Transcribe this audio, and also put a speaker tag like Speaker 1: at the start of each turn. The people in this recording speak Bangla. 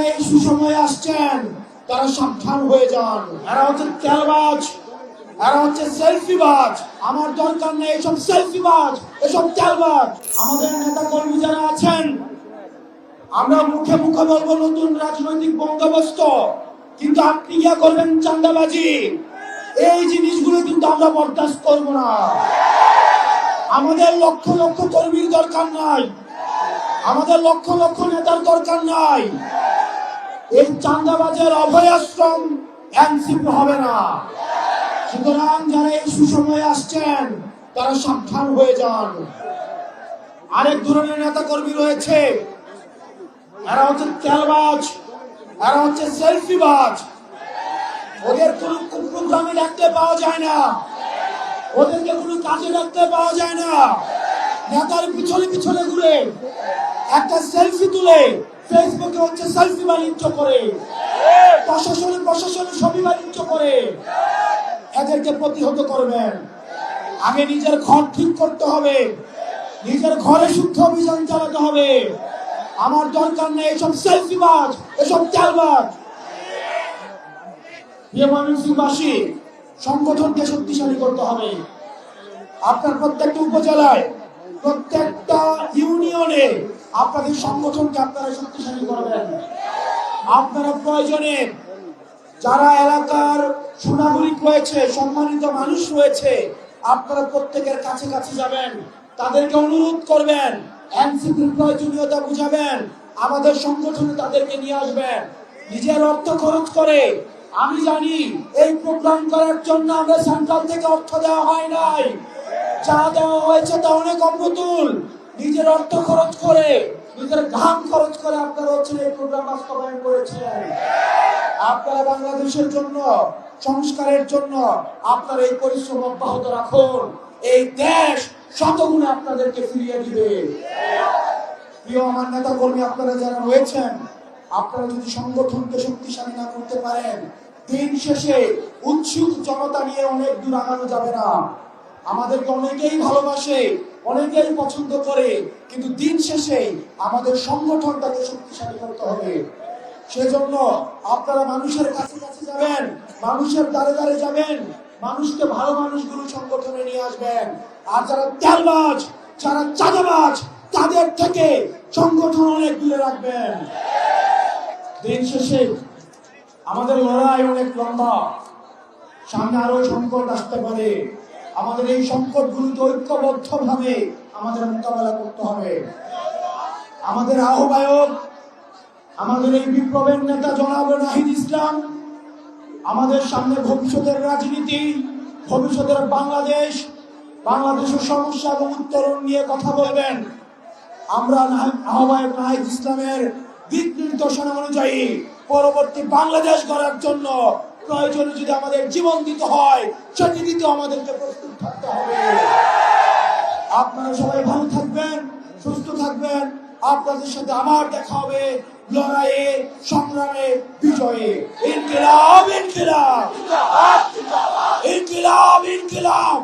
Speaker 1: যারা এই সুসময়ে আসছেন, তারা সাবধান হয়ে যান। এরা হচ্ছে তেলবাজ, এরা হচ্ছে সেলফিবাজ। আমার দরকার নেই এসব সেলফিবাজ, এসব তেলবাজ। আমাদের নেতা কর্মী যারা আছেন, আমরা মুখে মুখে বলব নতুন রাজনৈতিক বন্দোবস্ত, কিন্তু আপনি ইয়া করবেন চান্দাবাজি এই জিনিসগুলো কিন্তু আমরা বরদাস্ত করব না। আমাদের লক্ষ লক্ষ কর্মীর দরকার নাই। আমাদের লক্ষ লক্ষ নেতার দরকার নাই। এই চান্দাবাজের অভয় আশ্রম এনসিপি হবে না। সুতরাং যারা এই সুসময়ে আসছেন, তারা সাবধান হয়ে যান। আরেক ধরনের নেতা কর্মী রয়েছে। এরা হচ্ছে তেলবাজ, এরা হচ্ছে সেলফিবাজ। ওদের কোনো প্রোগ্রামে ডাকতে পাওয়া যায় না। ওদেরকে কোনো কাজে ডাকতে পাওয়া যায় না। নেতার পিছনে পিছনে ঘুরে একটা সেলফি তুলে ফেসবুকে হচ্ছে সেলফি বাণিজ্য করে। প্রশাসনে প্রশাসনে ছবি বাণিজ্য করে। এদেরকে প্রতিহত করবেন। আগে নিজের ঘর ঠিক করতে হবে। নিজের ঘরে শুদ্ধ অভিযান চালাতে হবে। আমার দরকার নেই এসব সেলফিবাজ এসব চালবাজ ময়মনসিংহবাসী সংগঠনকে শক্তিশালী করতে হবে। আপনার প্রত্যেকটা উপজেলায় প্রত্যেকটা ইউনিয়নে আপনাদের সংগঠনকে আপনারা শক্তিশালী করবেন আপনারা প্রয়োজনে যারা এলাকার সুনাগরিক রয়েছে, সম্মানিত মানুষ রয়েছে, আপনারা প্রত্যেকের কাছে কাছে যাবেন। তাদেরকে অনুরোধ করবেন, এনসিপির প্রয়োজনীয়তা বুঝাবেন, আমাদের সংগঠনে তাদেরকে নিয়ে আসবেন। নিজের অর্থ খরচ করে, আমি জানি এই প্রোগ্রাম করার জন্য আমরা সেন্ট্রাল থেকে অর্থ দেওয়া হয় নাই। যা দেওয়া হয়েছে তা অনেক অপ্রতুল নিজের অর্থ খরচ করে, নিজের ঘাম খরচ করে আপনারা হচ্ছে এই প্রোগ্রাম বাস্তবায়ন করেছেন। আপনারা বাংলাদেশের জন্য, সংস্কারের জন্য আপনার এই পরিশ্রম অব্যাহত রাখুন। এই দেশ শতগুণে আপনাদেরকে ফিরিয়ে দিবে। প্রিয় আমার নেতা কর্মী আপনারা যারা রয়েছেন, আপনারা যদি সংগঠনকে শক্তিশালী না করতে পারেন, দিন শেষে উৎসুক জনতা নিয়ে অনেক দূর আগানো যাবে না। আমাদেরকে অনেকেই ভালোবাসে, অনেকেই পছন্দ করে, কিন্তু দিন শেষে আমাদের সংগঠনটাকে শক্তিশালী করতে হবে। সেজন্য আপনারা মানুষের কাছে কাছে যাবেন, মানুষের দ্বারে দ্বারে যাবেন, মানুষকে ভালো মানুষগুলো সংগঠনে নিয়ে আসবেন। আর যারা তেলবাজ, যারা চাঁদাবাজ, তাদের থেকে সংগঠন অনেক দূরে রাখবেন। দিন শেষে আমাদের লড়াই অনেক লম্বা। সামনে আরও সংকট আসতে পারে। আমাদের এই সংকটগুলোকে ঐক্যবদ্ধ ভাবে আমাদের মোকাবেলা করতে হবে। আমাদের আহ্বায়ক, আমাদের এই বিপ্লবের নেতা জনাব নাহিদ ইসলাম, আমাদের সামনে ভবিষ্যতের রাজনীতি, ভবিষ্যতের বাংলাদেশ, বাংলাদেশের সমস্যা এবং উত্তরণ নিয়ে কথা বলবেন। আমরা আহ্বায়ক নাহিদ ইসলামের দিক নির্দেশনা অনুযায়ী পরবর্তী বাংলাদেশ গড়ার জন্য প্রয়োজনে যদি আমাদের জীবন দিতে হয় সেটি দিতে আমাদেরকে প্রস্তুত থাকতে হবে। আপনারা সবাই ভালো থাকবেন, সুস্থ থাকবেন। আপনাদের সাথে আমার দেখা হবে লড়াইয়ে, সংগ্রামে, বিজয়ে। ইনকিলাব ইনকিলাব। ইনকিলাব ইনকিলাব।